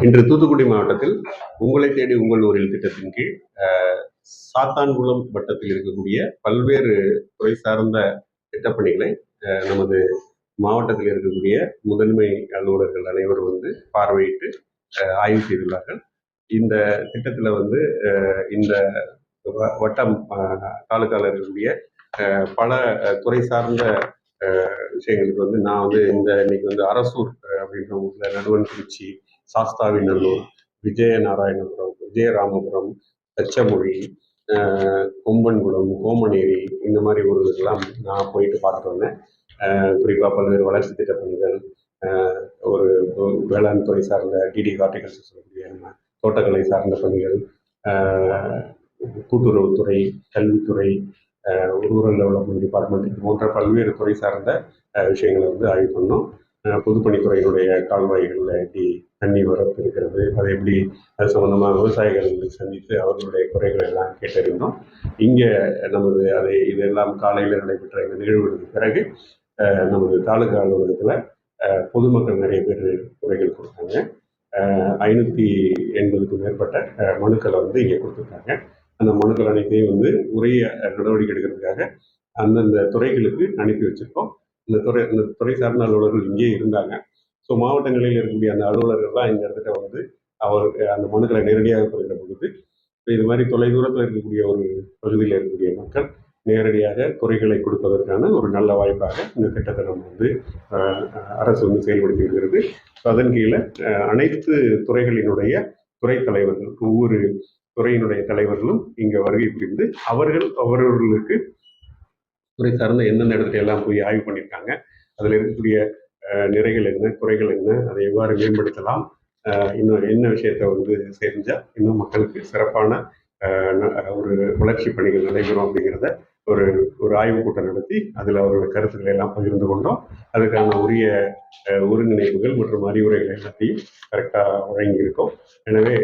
இன்று தூத்துக்குடி மாவட்டத்தில் உங்களை தேடி உங்கள் ஊரில் திட்டத்தின் கீழ் சாத்தான்குளம் வட்டத்தில் இருக்கக்கூடிய பல்வேறு துறை சார்ந்த திட்டப்பணிகளை நமது மாவட்டத்தில் இருக்கக்கூடிய முதன்மை அலுவலர்கள் அனைவரும் வந்து பார்வையிட்டு ஆய்வு செய்துள்ளார்கள். இந்த திட்டத்தில் வந்து இந்த வ- வட்டம் அஹ், தாலுக்கால இருக்கக்கூடிய பல துறை சார்ந்த விஷயங்களுக்கு வந்து நான் வந்து இந்த இன்னைக்கு வந்து அரசூர் அப்படின்ற ஊரில் நடுவன் திருச்சி சாஸ்தாவிநல்லூர் நல்லூர் விஜயநாராயணபுரம் விஜயராமபுரம் தச்சமொழி கொம்பன்குளம் கோமநேரி இந்த மாதிரி ஊர்களுக்கெல்லாம் நான் போயிட்டு பார்த்துட்டு வந்தேன். குறிப்பாக பல்வேறு வளர்ச்சி திட்ட பணிகள் ஒரு வேளாண் துறை சார்ந்த டிடி ஹார்டிகல்ச்சர் சொல்லக்கூடிய தோட்டக்கலை சார்ந்த பணிகள் கூட்டுறவுத்துறை கல்வித்துறை ரூரல் டெவலப்மெண்ட் டிபார்ட்மெண்ட் இது போன்ற பல்வேறு துறை சார்ந்த விஷயங்களை வந்து ஆய்வு பண்ணோம். பொதுப்பணித்துறையினுடைய கால்வாய்களில் எப்படி தண்ணி வரத்து இருக்கிறது அதை எப்படி அது சம்மந்தமாக விவசாயிகள் சந்தித்து அவர்களுடைய குறைகளை எல்லாம் கேட்டறிந்தோம். இங்கே நமது அதை இதெல்லாம் காலையில் நடைபெற்ற இந்த நிகழ்வுகளுக்கு பிறகு நமது தாலுகா அலுவலகத்தில் பொதுமக்கள் நிறைய பேர் குறைகள் கொடுத்தாங்க. ஐநூற்றி எண்பதுக்கும் மேற்பட்ட மனுக்களை வந்து இங்கே கொடுத்துருக்காங்க. அந்த மனுக்கள் அனைத்தையும் வந்து உரிய நடவடிக்கை எடுக்கிறதுக்காக அந்தந்த துறைகளுக்கு அனுப்பி வச்சுருக்கோம். இந்த துறை இந்த துறை சார்ந்த அலுவலர்கள் இங்கேயே இருந்தாங்க. ஸோ மாவட்டங்களில் இருக்கக்கூடிய அந்த அலுவலர்கள்லாம் இந்த இடத்துல வந்து அவர் அந்த மனுக்களை நேரடியாக பெறுகிற பொழுது இது மாதிரி தொலைதூரத்தில் இருக்கக்கூடிய ஒரு பகுதியில் இருக்கக்கூடிய மக்கள் நேரடியாக குறைகளை கொடுப்பதற்கான ஒரு நல்ல வாய்ப்பாக இந்த திட்டத்தை நம்ம வந்து அரசு வந்து செயல்படுத்தி வருகிறது ஸோ அதன் கீழே அனைத்து துறைகளினுடைய துறை தலைவர்கள் ஒவ்வொரு துறையினுடைய தலைவர்களும் இங்கே வருகை புரிந்து அவர்கள் அவர்களுக்கு துறை சார்ந்த எந்தெந்த இடத்துல எல்லாம் போய் ஆய்வு பண்ணியிருக்காங்க அதில் இருக்கக்கூடிய நிறைகள் என்ன குறைகள் என்ன அதை எவ்வாறு மேம்படுத்தலாம் இன்னும் என்ன விஷயத்தை வந்து செஞ்சால் இன்னும் மக்களுக்கு சிறப்பான ஒரு வளர்ச்சி பணிகள் நடைபெறும் அப்படிங்கிறத ஒரு ஒரு ஆய்வுக் கூட்டம் நடத்தி அதில் அவர்களோட கருத்துக்களை எல்லாம் பகிர்ந்து கொண்டோம். அதுக்கான உரிய ஒருங்கிணைப்புகள் மற்றும் அறிவுரைகள் எல்லாத்தையும் கரெக்டாக வழங்கியிருக்கோம். எனவே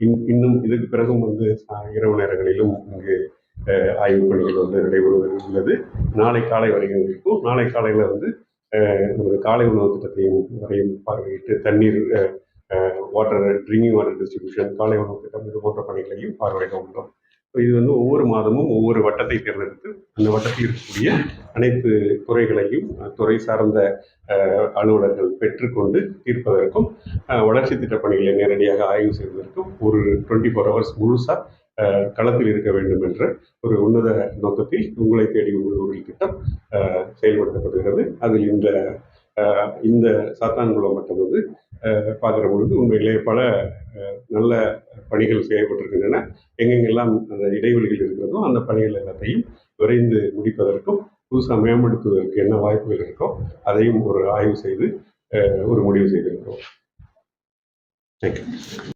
இன்- இன்னும் இதுக்கு பிறகும் வந்து இரவு நேரங்களிலும் இங்கு ஆய்வுப் பணிகள் வந்து நடைபெறுவது உள்ளது. நாளை காலை வரைக்கும் இருக்கும் நாளை காலையில் வந்து நமது காலை உணவு திட்டத்தையும் வரையும் பார்வையிட்டு தண்ணீர் வாட்டர் ட்ரிங்கிங் வாட்டர் டிஸ்ட்ரிபியூஷன் காலை உணவு திட்டம் இது போன்ற பணிகளையும் பார்வையிட உள்ளோம். இது வந்து ஒவ்வொரு மாதமும் ஒவ்வொரு வட்டத்தை தேர்ந்தெடுத்து அந்த வட்டத்தில் இருக்கக்கூடிய அனைத்து துறைகளையும் துறை சார்ந்த அலுவலர்கள் பெற்றுக்கொண்டு தீர்ப்பதற்கும் வளர்ச்சி திட்ட பணிகளை நேரடியாக ஆய்வு செய்வதற்கும் ஒரு டுவெண்ட்டி ஃபோர் ஹவர்ஸ் முழுசாக களத்தில் இருக்க வேண்டும் என்ற ஒரு உன்னத நோக்கத்தில் உங்களை தேடி உங்கள் திட்டம் செயல்படுத்தப்படுகிறது. அதில் இந்த இந்த சாத்தான்குளம் மட்டும் வந்து பார்க்குற பொழுது உண்மையிலே பல நல்ல பணிகள் செய்யப்பட்டிருக்கின்றன எங்கெங்கெல்லாம் அந்த இடைவெளிகள் இருக்கிறதோ அந்த பணிகள் எல்லாத்தையும் விரைந்து முடிப்பதற்கும் புதுசாக மேம்படுத்துவதற்கு என்ன வாய்ப்புகள் இருக்கோ அதையும் ஒரு ஆய்வு செய்து ஒரு முடிவு செய்திருக்கிறோம். தேங்க்யூ